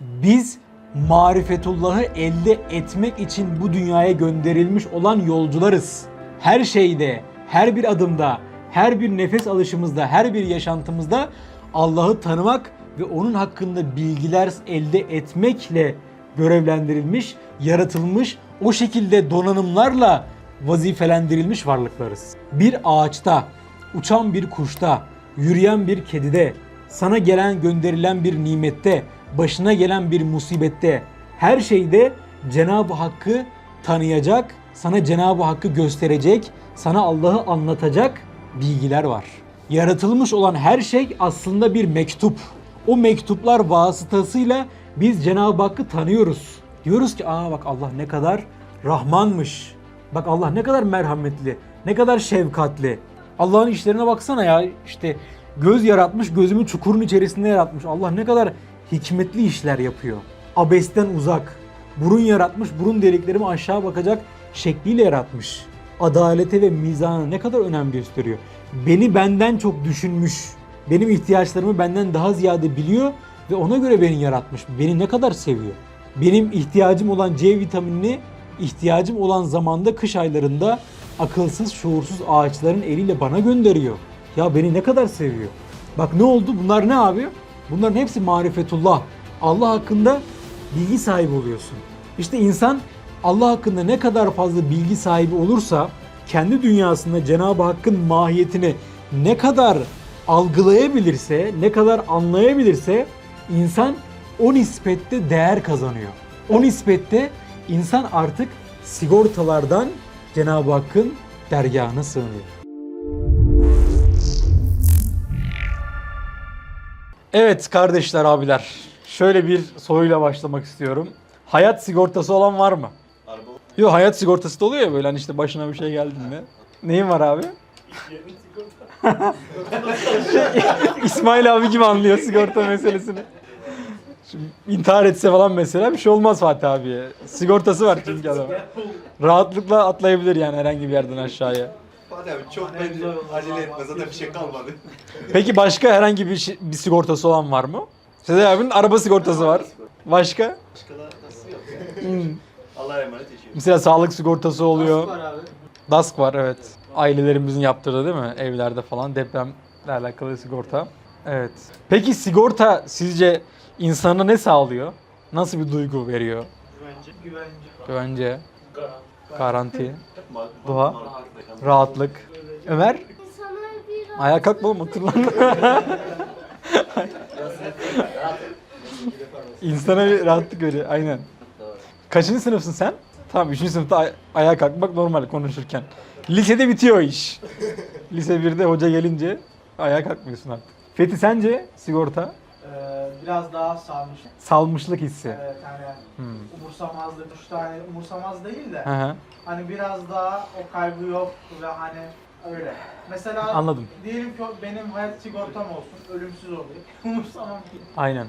Biz marifetullahı elde etmek için bu dünyaya gönderilmiş olan yolcularız. Her şeyde, her bir adımda, her bir nefes alışımızda, her bir yaşantımızda Allah'ı tanımak ve onun hakkında bilgiler elde etmekle görevlendirilmiş, yaratılmış, o şekilde donanımlarla vazifelendirilmiş varlıklarız. Bir ağaçta, uçan bir kuşta, yürüyen bir kedide, sana gelen gönderilen bir nimette, başına gelen bir musibette, her şeyde Cenab-ı Hakk'ı tanıyacak, sana Cenab-ı Hakk'ı gösterecek, sana Allah'ı anlatacak bilgiler var. Yaratılmış olan her şey aslında bir mektup. O mektuplar vasıtasıyla biz Cenab-ı Hakk'ı tanıyoruz. Diyoruz ki aa bak Allah ne kadar Rahmanmış. Bak Allah ne kadar merhametli, ne kadar şefkatli. Allah'ın işlerine baksana ya işte göz yaratmış, gözümü çukurun içerisinde yaratmış. Allah ne kadar hikmetli işler yapıyor. Abesten uzak. Burun yaratmış, burun deliklerimi aşağı bakacak şekliyle yaratmış. Adalete ve mizana ne kadar önem gösteriyor. Beni benden çok düşünmüş. Benim ihtiyaçlarımı benden daha ziyade biliyor ve ona göre beni yaratmış. Beni ne kadar seviyor. Benim ihtiyacım olan C vitaminini ihtiyacım olan zamanda kış aylarında akılsız, şuursuz ağaçların eliyle bana gönderiyor. Ya beni ne kadar seviyor. Bak ne oldu? Bunlar ne abi? Bunların hepsi marifetullah. Allah hakkında bilgi sahibi oluyorsun. İşte insan Allah hakkında ne kadar fazla bilgi sahibi olursa kendi dünyasında Cenab-ı Hakk'ın mahiyetini ne kadar algılayabilirse, ne kadar anlayabilirse insan o nispette değer kazanıyor. O nispette insan artık sigortalardan Cenab-ı Hakk'ın dergahına sığınıyor. Evet kardeşler, abiler. Şöyle bir soruyla başlamak istiyorum. Hayat sigortası olan var mı? Araba Yok hayat sigortası da oluyor ya böyle hani işte başına bir şey geldiğinde. Neyin var abi? İsmail abi gibi anlıyor sigorta meselesini. Şimdi intihar etse falan mesela bir şey olmaz Fatih abiye. Sigortası var çünkü adam. Rahatlıkla atlayabilir yani herhangi bir yerden aşağıya. Fatih abi çok bence acele etme zaten bir şey kalmadı. Peki başka herhangi bir, şey- bir sigortası olan var mı? Sezer abinin araba sigortası var. Başka? Başka da nasıl yok? Hmm. Allah'a emanet yaşıyoruz. Mesela sağlık sigortası oluyor. var abi. DASK var evet. Ailelerimizin yaptırdığı değil mi? Evlerde falan depremle alakalı sigorta. Evet. Peki sigorta sizce insana ne sağlıyor? Nasıl bir duygu veriyor? Güvence. Güvence. Güvence, Garanti. garanti, Doğa. rahatlık. Ömer, ayağa kalkma oğlum otur lan. İnsana bir rahatlık veriyor aynen. Kaçıncı sınıfsın sen? Tamam 3. sınıfta ay- ayağa kalkmak normal konuşurken. Lisede bitiyor o iş. Lise 1'de hoca gelince ayağa kalkmıyorsun artık. Fethi sence sigorta? Ee, biraz daha salmış. Salmışlık hissi. Evet hani Hmm. umursamazlık, üç tane umursamaz değil de Hı hı. hani biraz daha o kaygı yok ve hani öyle. Mesela Anladım. diyelim ki benim hayat sigortam olsun, ölümsüz olayım. Umursamam ki. Aynen.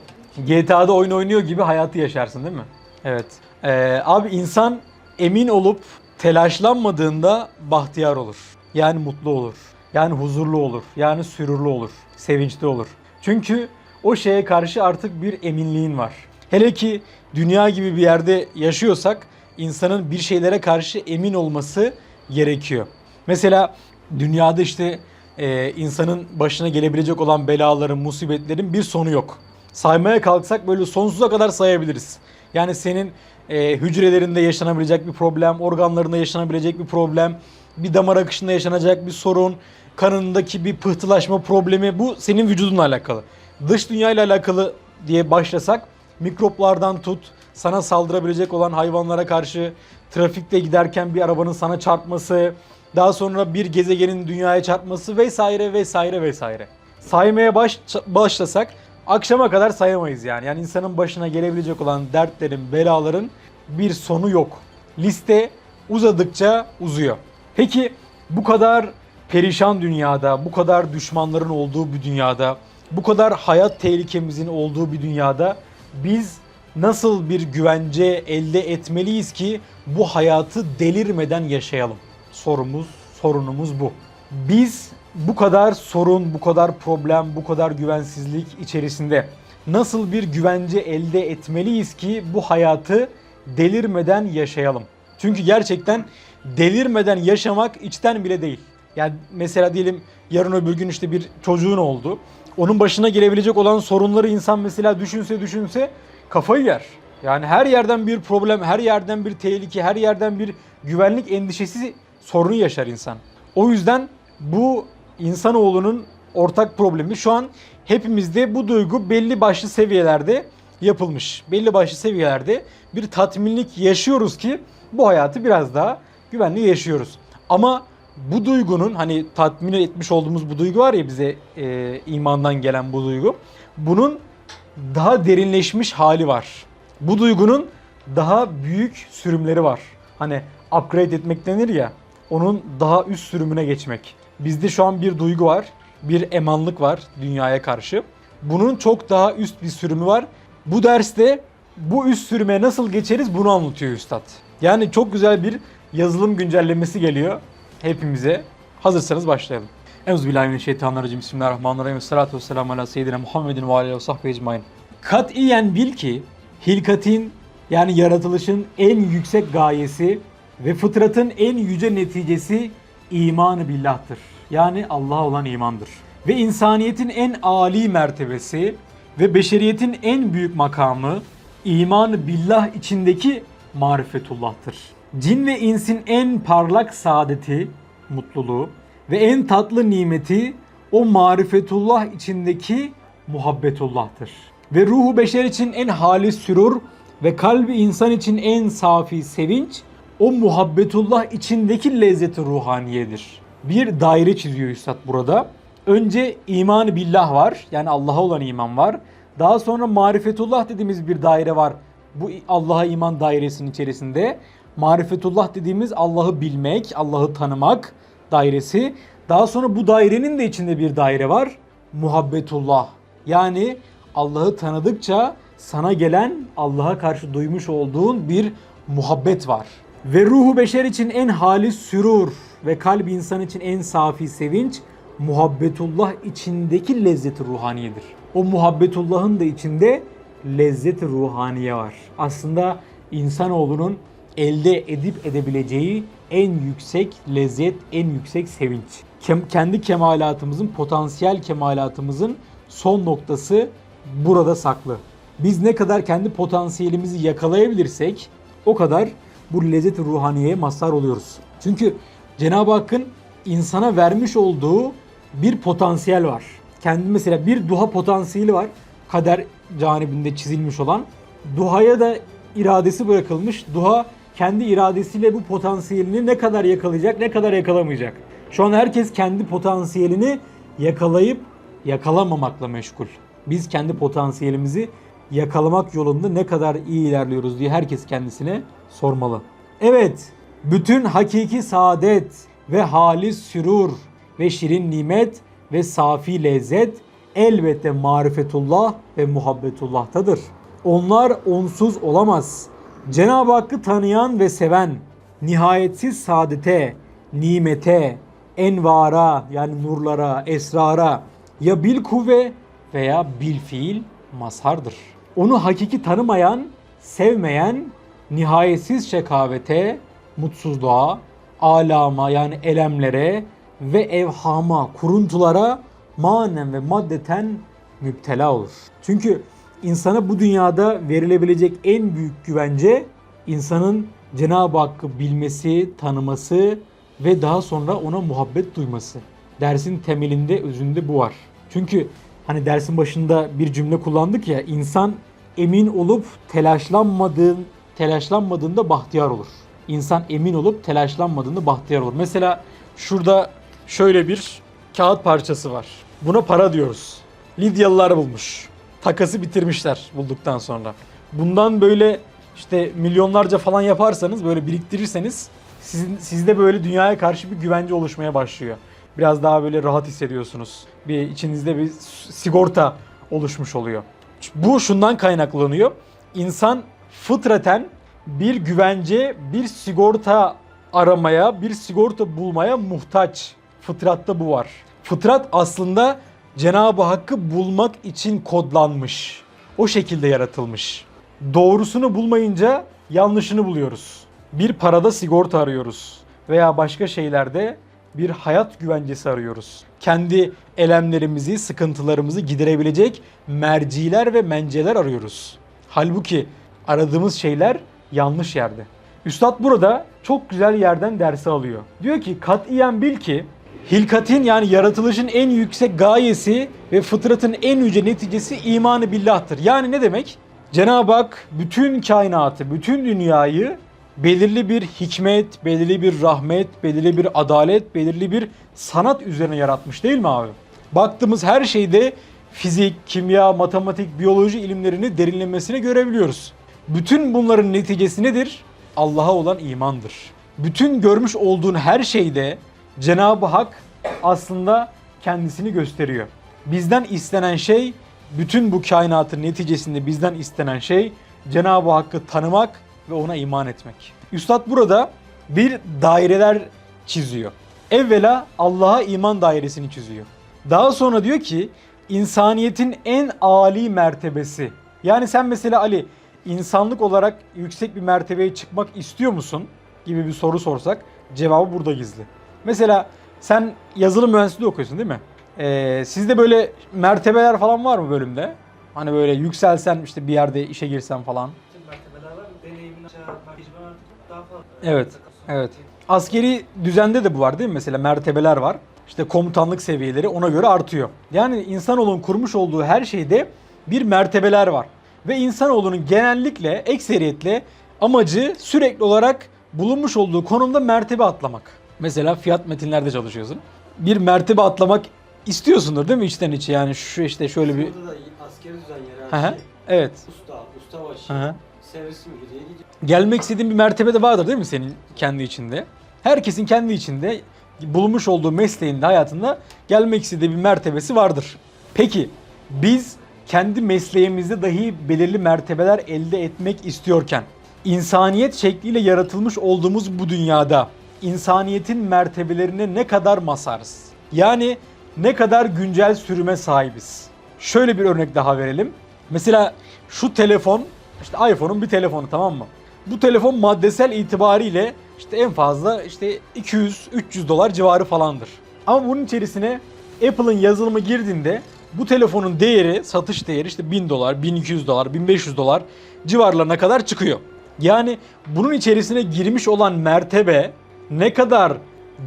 GTA'da oyun oynuyor gibi hayatı yaşarsın değil mi? Evet. Ee, abi insan emin olup telaşlanmadığında bahtiyar olur. Yani mutlu olur. Yani huzurlu olur. Yani sürurlu olur. Sevinçli olur. Çünkü o şeye karşı artık bir eminliğin var. Hele ki dünya gibi bir yerde yaşıyorsak insanın bir şeylere karşı emin olması gerekiyor. Mesela dünyada işte e, insanın başına gelebilecek olan belaların, musibetlerin bir sonu yok. Saymaya kalksak böyle sonsuza kadar sayabiliriz. Yani senin e, hücrelerinde yaşanabilecek bir problem, organlarında yaşanabilecek bir problem, bir damar akışında yaşanacak bir sorun, kanındaki bir pıhtılaşma problemi bu senin vücudunla alakalı. Dış dünya ile alakalı diye başlasak mikroplardan tut, sana saldırabilecek olan hayvanlara karşı trafikte giderken bir arabanın sana çarpması, daha sonra bir gezegenin dünyaya çarpması vesaire vesaire vesaire. Saymaya baş, başlasak akşama kadar sayamayız yani. Yani insanın başına gelebilecek olan dertlerin, belaların bir sonu yok. Liste uzadıkça uzuyor. Peki bu kadar perişan dünyada, bu kadar düşmanların olduğu bir dünyada, bu kadar hayat tehlikemizin olduğu bir dünyada biz nasıl bir güvence elde etmeliyiz ki bu hayatı delirmeden yaşayalım? Sorumuz, sorunumuz bu. Biz bu kadar sorun, bu kadar problem, bu kadar güvensizlik içerisinde nasıl bir güvence elde etmeliyiz ki bu hayatı delirmeden yaşayalım. Çünkü gerçekten delirmeden yaşamak içten bile değil. Yani mesela diyelim yarın öbür gün işte bir çocuğun oldu. Onun başına gelebilecek olan sorunları insan mesela düşünse düşünse kafayı yer. Yani her yerden bir problem, her yerden bir tehlike, her yerden bir güvenlik endişesi sorunu yaşar insan. O yüzden bu insanoğlunun ortak problemi. Şu an hepimizde bu duygu belli başlı seviyelerde yapılmış. Belli başlı seviyelerde bir tatminlik yaşıyoruz ki bu hayatı biraz daha güvenli yaşıyoruz. Ama bu duygunun hani tatmin etmiş olduğumuz bu duygu var ya bize e, imandan gelen bu duygu. Bunun daha derinleşmiş hali var. Bu duygunun daha büyük sürümleri var. Hani upgrade etmek denir ya. Onun daha üst sürümüne geçmek. Bizde şu an bir duygu var. Bir emanlık var dünyaya karşı. Bunun çok daha üst bir sürümü var. Bu derste bu üst sürüme nasıl geçeriz bunu anlatıyor üstad. Yani çok güzel bir yazılım güncellemesi geliyor hepimize. Hazırsanız başlayalım. Euzubillahimineşşeytanirracim. Bismillahirrahmanirrahim. Salatu vesselamu ala seyyidina Muhammedin ve aleyhi ve sahbihi ecmain. Katiyen bil ki hilkatin yani yaratılışın en yüksek gayesi ve fıtratın en yüce neticesi imanı billahtır. Yani Allah'a olan imandır. Ve insaniyetin en âli mertebesi ve beşeriyetin en büyük makamı imanı billah içindeki marifetullah'tır. Cin ve insin en parlak saadeti, mutluluğu ve en tatlı nimeti o marifetullah içindeki muhabbetullah'tır. Ve ruhu beşer için en halis sürur ve kalbi insan için en safi sevinç o muhabbetullah içindeki lezzeti ruhaniyedir. Bir daire çiziyor Üstad burada. Önce imanı billah var. Yani Allah'a olan iman var. Daha sonra marifetullah dediğimiz bir daire var. Bu Allah'a iman dairesinin içerisinde. Marifetullah dediğimiz Allah'ı bilmek, Allah'ı tanımak dairesi. Daha sonra bu dairenin de içinde bir daire var. Muhabbetullah. Yani Allah'ı tanıdıkça sana gelen Allah'a karşı duymuş olduğun bir muhabbet var. Ve ruhu beşer için en halis sürur ve kalp insan için en safi sevinç muhabbetullah içindeki lezzeti ruhaniyedir. O muhabbetullahın da içinde lezzeti ruhaniye var. Aslında insanoğlunun elde edip edebileceği en yüksek lezzet, en yüksek sevinç. Kem- kendi kemalatımızın, potansiyel kemalatımızın son noktası burada saklı. Biz ne kadar kendi potansiyelimizi yakalayabilirsek o kadar bu lezzet ruhaniyeye mazhar oluyoruz. Çünkü Cenab-ı Hakk'ın insana vermiş olduğu bir potansiyel var. Kendi mesela bir duha potansiyeli var. Kader canibinde çizilmiş olan. Duhaya da iradesi bırakılmış. Duha kendi iradesiyle bu potansiyelini ne kadar yakalayacak, ne kadar yakalamayacak. Şu an herkes kendi potansiyelini yakalayıp yakalamamakla meşgul. Biz kendi potansiyelimizi yakalamak yolunda ne kadar iyi ilerliyoruz diye herkes kendisine sormalı. Evet, bütün hakiki saadet ve halis sürur ve şirin nimet ve safi lezzet elbette marifetullah ve muhabbetullah'tadır. Onlar onsuz olamaz. Cenab-ı Hakk'ı tanıyan ve seven nihayetsiz saadete, nimete, envara yani nurlara, esrara ya bil kuvve veya bil fiil mazhardır. Onu hakiki tanımayan, sevmeyen nihayetsiz şekavete, mutsuzluğa, alama yani elemlere ve evhama, kuruntulara manen ve maddeten müptela olur. Çünkü insana bu dünyada verilebilecek en büyük güvence insanın Cenab-ı Hakk'ı bilmesi, tanıması ve daha sonra ona muhabbet duyması. Dersin temelinde, özünde bu var. Çünkü hani dersin başında bir cümle kullandık ya insan emin olup telaşlanmadığın telaşlanmadığında bahtiyar olur. İnsan emin olup telaşlanmadığında bahtiyar olur. Mesela şurada şöyle bir kağıt parçası var. Buna para diyoruz. Lidyalılar bulmuş. Takası bitirmişler bulduktan sonra. Bundan böyle işte milyonlarca falan yaparsanız böyle biriktirirseniz sizin, sizde böyle dünyaya karşı bir güvence oluşmaya başlıyor. Biraz daha böyle rahat hissediyorsunuz. Bir içinizde bir sigorta oluşmuş oluyor. Bu şundan kaynaklanıyor. İnsan fıtraten bir güvence, bir sigorta aramaya, bir sigorta bulmaya muhtaç. Fıtratta bu var. Fıtrat aslında Cenab-ı Hakk'ı bulmak için kodlanmış. o şekilde yaratılmış. Doğrusunu bulmayınca yanlışını buluyoruz. Bir parada sigorta arıyoruz veya başka şeylerde bir hayat güvencesi arıyoruz. Kendi elemlerimizi, sıkıntılarımızı giderebilecek merciler ve menceler arıyoruz. Halbuki aradığımız şeyler yanlış yerde. Üstad burada çok güzel yerden dersi alıyor. Diyor ki katiyen bil ki hilkatin yani yaratılışın en yüksek gayesi ve fıtratın en yüce neticesi imanı billahtır. Yani ne demek? Cenab-ı Hak bütün kainatı, bütün dünyayı belirli bir hikmet, belirli bir rahmet, belirli bir adalet, belirli bir sanat üzerine yaratmış değil mi abi? Baktığımız her şeyde fizik, kimya, matematik, biyoloji ilimlerini derinlemesine görebiliyoruz. Bütün bunların neticesi nedir? Allah'a olan imandır. Bütün görmüş olduğun her şeyde Cenab-ı Hak aslında kendisini gösteriyor. Bizden istenen şey, bütün bu kainatın neticesinde bizden istenen şey Cenab-ı Hakk'ı tanımak ve ona iman etmek. Üstad burada bir daireler çiziyor. Evvela Allah'a iman dairesini çiziyor. Daha sonra diyor ki insaniyetin en âli mertebesi. Yani sen mesela Ali insanlık olarak yüksek bir mertebeye çıkmak istiyor musun gibi bir soru sorsak cevabı burada gizli. Mesela sen yazılım mühendisliği okuyorsun değil mi? Ee, sizde böyle mertebeler falan var mı bölümde? Hani böyle yükselsen işte bir yerde işe girsen falan. Tüm mertebeler var. Deneyimin aşağı tecrüben artık daha fazla. Evet, evet. Askeri düzende de bu var değil mi? Mesela mertebeler var. İşte komutanlık seviyeleri ona göre artıyor. Yani insanoğlunun kurmuş olduğu her şeyde bir mertebeler var. Ve insanoğlunun genellikle, ekseriyetle amacı sürekli olarak bulunmuş olduğu konumda mertebe atlamak. Mesela fiyat metinlerde çalışıyorsun. Bir mertebe atlamak istiyorsundur değil mi içten içe? Yani şu işte şöyle bir... Burada da askeri düzen hı, yerarşi. Evet. Usta, ustabaşı, Hı hı. servis müdürüye gidiyor. gelmek istediğin bir mertebe de vardır değil mi senin kendi içinde? Herkesin kendi içinde bulunmuş olduğu mesleğinde, hayatında gelmek istediği bir mertebesi vardır. Peki biz kendi mesleğimizde dahi belirli mertebeler elde etmek istiyorken insaniyet şekliyle yaratılmış olduğumuz bu dünyada insaniyetin mertebelerine ne kadar masarız? Yani ne kadar güncel sürüme sahibiz? Şöyle bir örnek daha verelim. Mesela şu telefon, işte iPhone'un bir telefonu tamam mı? Bu telefon maddesel itibariyle işte en fazla işte 200-300 dolar civarı falandır. Ama bunun içerisine Apple'ın yazılımı girdiğinde bu telefonun değeri, satış değeri işte 1000 dolar, 1200 dolar, 1500 dolar civarlarına kadar çıkıyor. Yani bunun içerisine girmiş olan mertebe ne kadar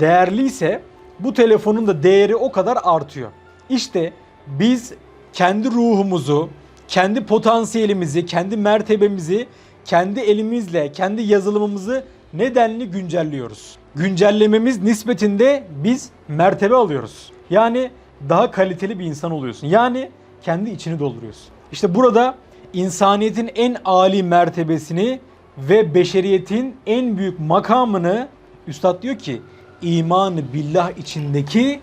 değerliyse bu telefonun da değeri o kadar artıyor. İşte biz kendi ruhumuzu, kendi potansiyelimizi, kendi mertebemizi kendi elimizle, kendi yazılımımızı nedenli güncelliyoruz. Güncellememiz nispetinde biz mertebe alıyoruz. Yani daha kaliteli bir insan oluyorsun. Yani kendi içini dolduruyorsun. İşte burada insaniyetin en âli mertebesini ve beşeriyetin en büyük makamını Üstad diyor ki imanı billah içindeki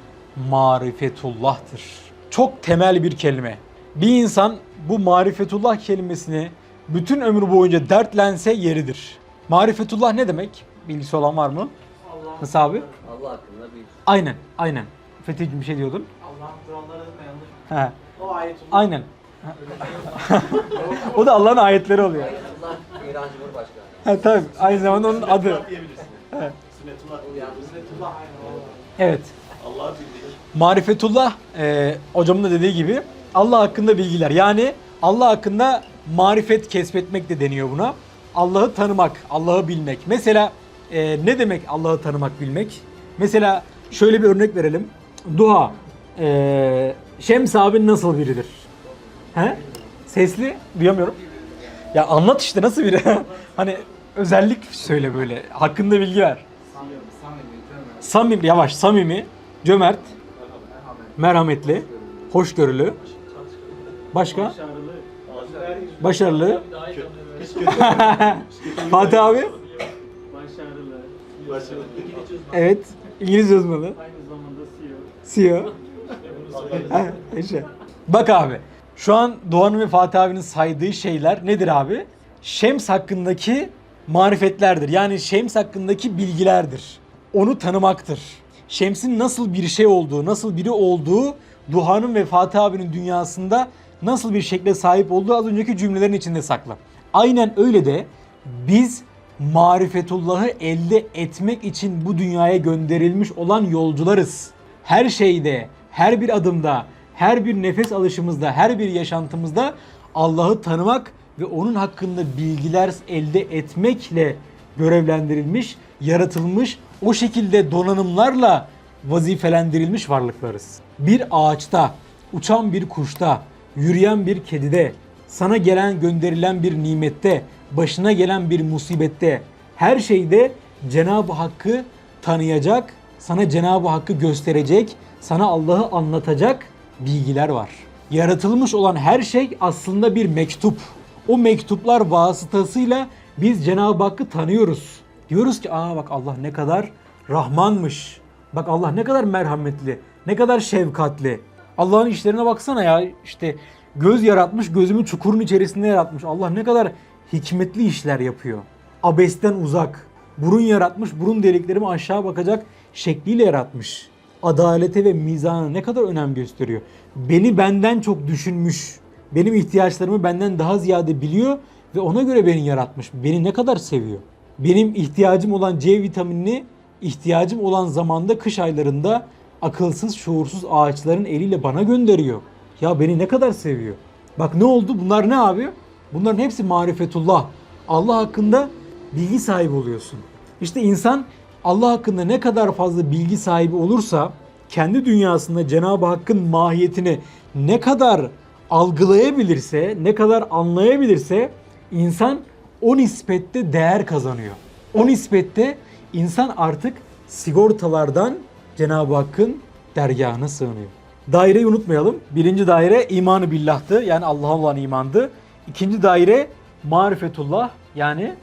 marifetullah'tır. Çok temel bir kelime. Bir insan bu marifetullah kelimesini bütün ömrü boyunca dertlense yeridir. Marifetullah ne demek? Bilgisi olan var mı? Allah'ın Nasıl abi? Allah hakkında bir Aynen, aynen. Fethi'cim bir şey diyordun. Allah'ın kuralları mı yanlış? He, O ayet aynen. o da Allah'ın ayetleri oluyor. Allah İran Cumhurbaşkanı. Ha, tabii, aynı zamanda onun adı. Sünnetullah aynı. Evet. Allah'ı bildiğin. Marifetullah, e, hocamın da dediği gibi Allah hakkında bilgiler. Yani Allah hakkında marifet kesbetmek de deniyor buna. Allah'ı tanımak, Allah'ı bilmek. Mesela e, ne demek Allah'ı tanımak, bilmek? Mesela şöyle bir örnek verelim. Duha. E, Şems abin nasıl biridir? He? Sesli? Duyamıyorum. Ya anlat işte nasıl biri? hani özellik söyle böyle. Hakkında bilgi ver. Samimi, yavaş, samimi, cömert, merhametli, hoşgörülü. Başka? Başarılı. Fatih abi? Başarılı. Evet. İngilizce uzmanı. CEO. İşte. Bak abi. Şu an Doğan ve Fatih abinin saydığı şeyler nedir abi? Şems hakkındaki marifetlerdir. Yani Şems hakkındaki bilgilerdir. Onu tanımaktır. Şems'in nasıl bir şey olduğu, nasıl biri olduğu Duhan'ın ve Fatih abinin dünyasında nasıl bir şekle sahip olduğu az önceki cümlelerin içinde saklı. Aynen öyle de biz marifetullahı elde etmek için bu dünyaya gönderilmiş olan yolcularız. Her şeyde, her bir adımda, her bir nefes alışımızda, her bir yaşantımızda Allah'ı tanımak ve onun hakkında bilgiler elde etmekle görevlendirilmiş, yaratılmış, o şekilde donanımlarla vazifelendirilmiş varlıklarız. Bir ağaçta, uçan bir kuşta, yürüyen bir kedide, sana gelen gönderilen bir nimette, başına gelen bir musibette, her şeyde Cenab-ı Hakk'ı tanıyacak, sana Cenab-ı Hakk'ı gösterecek, sana Allah'ı anlatacak bilgiler var. Yaratılmış olan her şey aslında bir mektup. O mektuplar vasıtasıyla biz Cenab-ı Hakk'ı tanıyoruz. Diyoruz ki aa bak Allah ne kadar Rahmanmış. Bak Allah ne kadar merhametli, ne kadar şefkatli. Allah'ın işlerine baksana ya işte göz yaratmış, gözümü çukurun içerisinde yaratmış. Allah ne kadar hikmetli işler yapıyor. Abesten uzak. Burun yaratmış, burun deliklerimi aşağı bakacak şekliyle yaratmış. Adalete ve mizana ne kadar önem gösteriyor. Beni benden çok düşünmüş. Benim ihtiyaçlarımı benden daha ziyade biliyor ve ona göre beni yaratmış. Beni ne kadar seviyor. Benim ihtiyacım olan C vitaminini ihtiyacım olan zamanda kış aylarında akılsız şuursuz ağaçların eliyle bana gönderiyor. Ya beni ne kadar seviyor. Bak ne oldu? Bunlar ne abi? Bunların hepsi marifetullah. Allah hakkında bilgi sahibi oluyorsun. İşte insan Allah hakkında ne kadar fazla bilgi sahibi olursa kendi dünyasında Cenab-ı Hakk'ın mahiyetini ne kadar algılayabilirse, ne kadar anlayabilirse insan o nispette değer kazanıyor. O nispette insan artık sigortalardan Cenab-ı Hakk'ın dergahına sığınıyor. Daireyi unutmayalım. Birinci daire imanı billahtı yani Allah'a olan imandı. İkinci daire marifetullah yani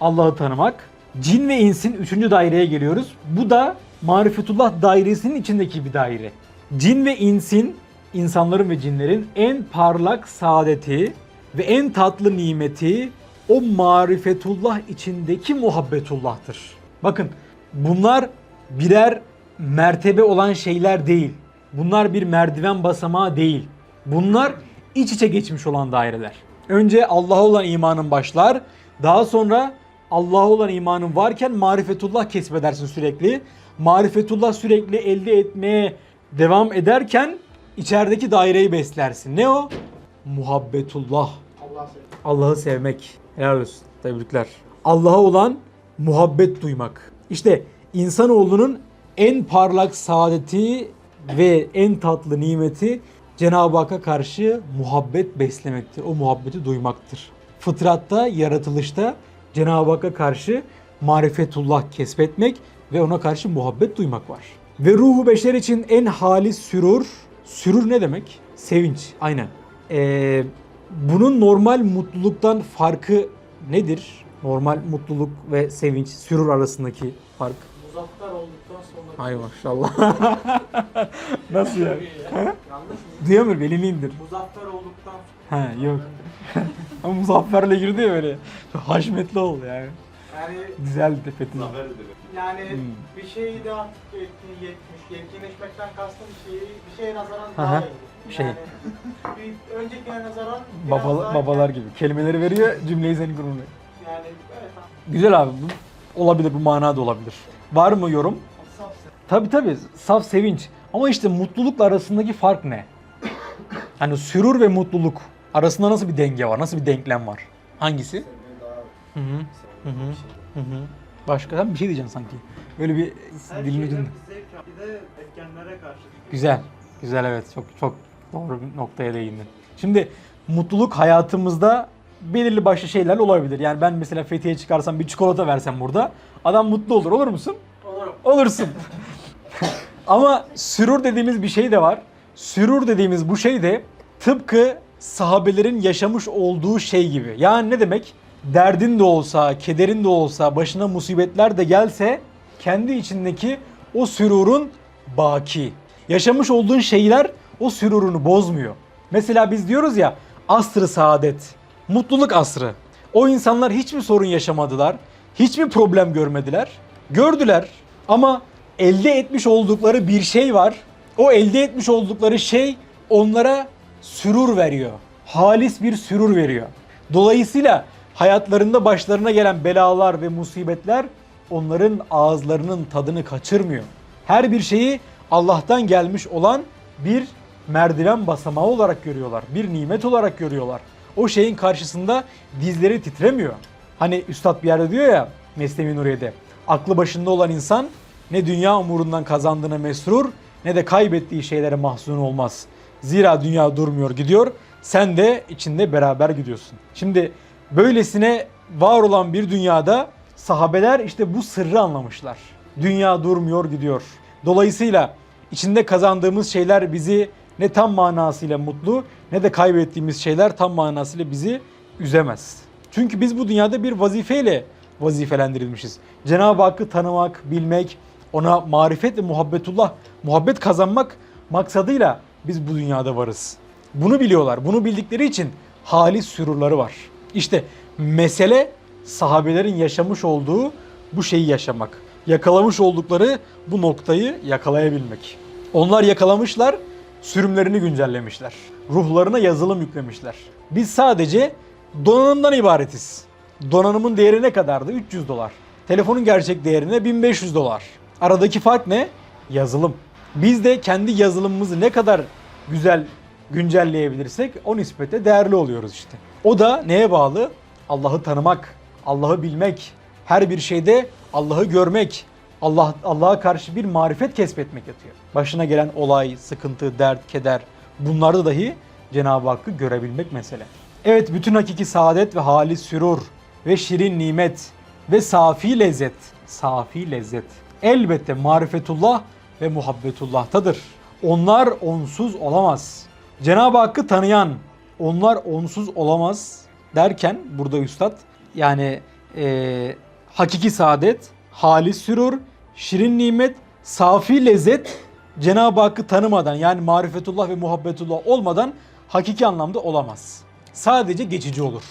Allah'ı tanımak. Cin ve insin üçüncü daireye geliyoruz. Bu da marifetullah dairesinin içindeki bir daire. Cin ve insin, insanların ve cinlerin en parlak saadeti ve en tatlı nimeti o marifetullah içindeki muhabbetullah'tır. Bakın bunlar birer mertebe olan şeyler değil. Bunlar bir merdiven basamağı değil. Bunlar iç içe geçmiş olan daireler. Önce Allah'a olan imanın başlar. Daha sonra Allah'a olan imanın varken marifetullah kesbedersin sürekli. Marifetullah sürekli elde etmeye devam ederken içerideki daireyi beslersin. Ne o? Muhabbetullah. Allah'ı sevmek. Helal olsun. Tebrikler. Allah'a olan muhabbet duymak. İşte insanoğlunun en parlak saadeti ve en tatlı nimeti Cenab-ı Hakk'a karşı muhabbet beslemektir. O muhabbeti duymaktır. Fıtratta, yaratılışta Cenab-ı Hakk'a karşı marifetullah kesbetmek ve ona karşı muhabbet duymak var. Ve ruhu beşer için en halis sürur. Sürur ne demek? Sevinç. Aynen. Ee, bunun normal mutluluktan farkı nedir? Normal mutluluk ve sevinç, sürur arasındaki fark. Muzaffer olduktan sonra... Ay maşallah. Nasıl ya? Yanlış mı? Duyamıyor belini indir. Muzaffer olduktan Ha yok. Ama Muzaffer'le girdi ya böyle. Haşmetli oldu yani. Yani Fethi. Zafer dedi. yani Hmm. bir şeyi de artık yetkin, yetmiş, yetkinleşmekten kastım bir şeyi bir şeye nazaran Hı daha hı. iyi. Şey. Yani bir öncekine nazaran biraz Babalar, daha babalar gibi. Kelimeleri veriyor, cümleyi senin kuruluyor. Yani evet. Güzel abi. Bu olabilir, bu manada olabilir. Var mı yorum? Saf Tabi tabi saf sevinç. Ama işte mutlulukla arasındaki fark ne? Hani sürur ve mutluluk arasında nasıl bir denge var? Nasıl bir denklem var? Hangisi? Hı hı. Hı hı. Hı hı. Başka sen bir şey diyeceksin sanki. Böyle bir Her dilin şeyden bir zevk al. Bir de etkenlere karşı. Güzel. Güzel evet. Çok çok doğru bir noktaya değindin. Şimdi mutluluk hayatımızda belirli başlı şeyler olabilir. Yani ben mesela Fethiye çıkarsam bir çikolata versem burada adam mutlu olur. Olur musun? Olurum. Olursun. Ama sürur dediğimiz bir şey de var. Sürur dediğimiz bu şey de tıpkı sahabelerin yaşamış olduğu şey gibi. Yani ne demek? Derdin de olsa, kederin de olsa, başına musibetler de gelse kendi içindeki o sürurun baki. Yaşamış olduğun şeyler o sürurunu bozmuyor. Mesela biz diyoruz ya asr-ı saadet, mutluluk asrı. O insanlar hiç mi sorun yaşamadılar? Hiç mi problem görmediler? Gördüler ama elde etmiş oldukları bir şey var. O elde etmiş oldukları şey onlara sürur veriyor. Halis bir sürur veriyor. Dolayısıyla hayatlarında başlarına gelen belalar ve musibetler onların ağızlarının tadını kaçırmıyor. Her bir şeyi Allah'tan gelmiş olan bir merdiven basamağı olarak görüyorlar. Bir nimet olarak görüyorlar. O şeyin karşısında dizleri titremiyor. Hani Üstad bir yerde diyor ya Mesnevi Nuriye'de. Aklı başında olan insan ne dünya umurundan kazandığına mesrur ne de kaybettiği şeylere mahzun olmaz. Zira dünya durmuyor gidiyor. Sen de içinde beraber gidiyorsun. Şimdi böylesine var olan bir dünyada sahabeler işte bu sırrı anlamışlar. Dünya durmuyor gidiyor. Dolayısıyla içinde kazandığımız şeyler bizi ne tam manasıyla mutlu ne de kaybettiğimiz şeyler tam manasıyla bizi üzemez. Çünkü biz bu dünyada bir vazifeyle vazifelendirilmişiz. Cenab-ı Hakk'ı tanımak, bilmek, ona marifet ve muhabbetullah, muhabbet kazanmak maksadıyla biz bu dünyada varız. Bunu biliyorlar. Bunu bildikleri için halis sürurları var. İşte mesele sahabelerin yaşamış olduğu bu şeyi yaşamak. Yakalamış oldukları bu noktayı yakalayabilmek. Onlar yakalamışlar, sürümlerini güncellemişler. Ruhlarına yazılım yüklemişler. Biz sadece donanımdan ibaretiz. Donanımın değeri ne kadardı? 300 dolar. Telefonun gerçek değerine 1500 dolar. Aradaki fark ne? Yazılım. Biz de kendi yazılımımızı ne kadar güzel güncelleyebilirsek o nispete değerli oluyoruz işte. O da neye bağlı? Allah'ı tanımak, Allah'ı bilmek, her bir şeyde Allah'ı görmek, Allah Allah'a karşı bir marifet kesbetmek yatıyor. Başına gelen olay, sıkıntı, dert, keder bunlarda dahi Cenab-ı Hakk'ı görebilmek mesele. Evet bütün hakiki saadet ve halis sürur ve şirin nimet ve safi lezzet, safi lezzet elbette marifetullah ve muhabbetullah'tadır. Onlar onsuz olamaz. Cenab-ı Hakk'ı tanıyan onlar onsuz olamaz derken burada üstad yani eee, hakiki saadet, halis sürur, şirin nimet, safi lezzet Cenab-ı Hakk'ı tanımadan yani marifetullah ve muhabbetullah olmadan hakiki anlamda olamaz. Sadece geçici olur.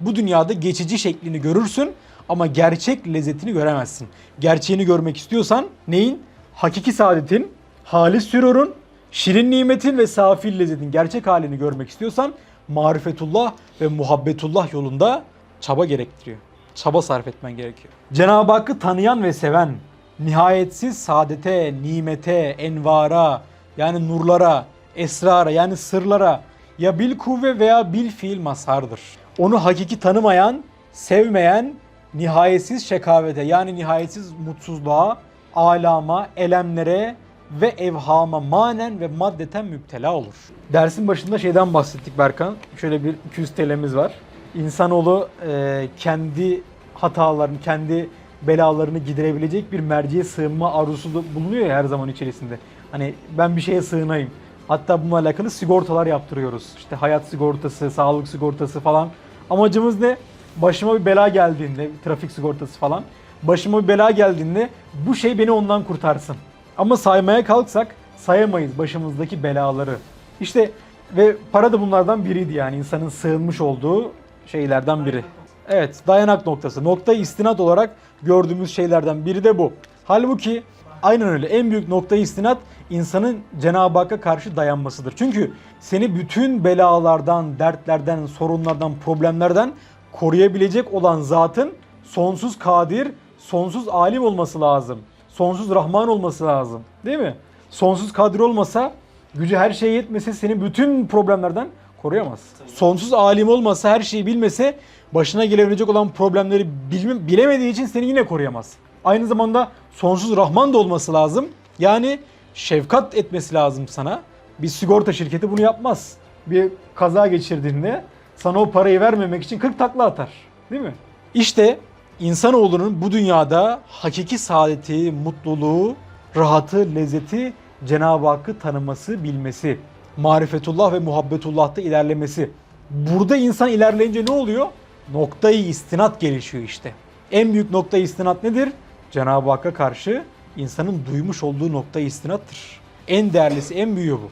Bu dünyada geçici şeklini görürsün ama gerçek lezzetini göremezsin. Gerçeğini görmek istiyorsan neyin? Hakiki saadetin, halis sürurun, şirin nimetin ve safi lezzetin gerçek halini görmek istiyorsan marifetullah ve muhabbetullah yolunda çaba gerektiriyor. Çaba sarf etmen gerekiyor. Cenab-ı Hakk'ı tanıyan ve seven nihayetsiz saadete, nimete, envara yani nurlara, esrara yani sırlara ya bil kuvve veya bil fiil mazhardır. Onu hakiki tanımayan, sevmeyen nihayetsiz şekavete yani nihayetsiz mutsuzluğa, alama, elemlere ve evhama manen ve maddeten müptela olur. Dersin başında şeyden bahsettik Berkan. Şöyle bir 200 TL'miz var. İnsanoğlu e, kendi hatalarını, kendi belalarını giderebilecek bir merceğe sığınma arzusu da bulunuyor ya her zaman içerisinde. Hani ben bir şeye sığınayım. Hatta bununla alakalı sigortalar yaptırıyoruz. İşte hayat sigortası, sağlık sigortası falan. Amacımız ne? Başıma bir bela geldiğinde, trafik sigortası falan. Başıma bir bela geldiğinde bu şey beni ondan kurtarsın. Ama saymaya kalksak sayamayız başımızdaki belaları. İşte ve para da bunlardan biriydi yani insanın sığınmış olduğu şeylerden biri. Evet dayanak noktası. Nokta istinat olarak gördüğümüz şeylerden biri de bu. Halbuki aynen öyle en büyük nokta istinat insanın Cenab-ı Hakk'a karşı dayanmasıdır. Çünkü seni bütün belalardan, dertlerden, sorunlardan, problemlerden koruyabilecek olan zatın sonsuz kadir, sonsuz alim olması lazım. Sonsuz Rahman olması lazım. Değil mi? Sonsuz kadir olmasa, gücü her şeye yetmese seni bütün problemlerden koruyamaz. Sonsuz alim olmasa, her şeyi bilmese başına gelebilecek olan problemleri bilme- bilemediği için seni yine koruyamaz. Aynı zamanda sonsuz Rahman da olması lazım. Yani şefkat etmesi lazım sana. Bir sigorta şirketi bunu yapmaz. Bir kaza geçirdiğinde sana o parayı vermemek için 40 takla atar. Değil mi? İşte insanoğlunun bu dünyada hakiki saadeti, mutluluğu, rahatı, lezzeti Cenab-ı Hakk'ı tanıması, bilmesi, marifetullah ve muhabbetullah'ta ilerlemesi. Burada insan ilerleyince ne oluyor? Noktayı istinat gelişiyor işte. En büyük noktayı istinat nedir? Cenab-ı Hakk'a karşı insanın duymuş olduğu noktayı istinattır. En değerlisi, en büyüğü bu.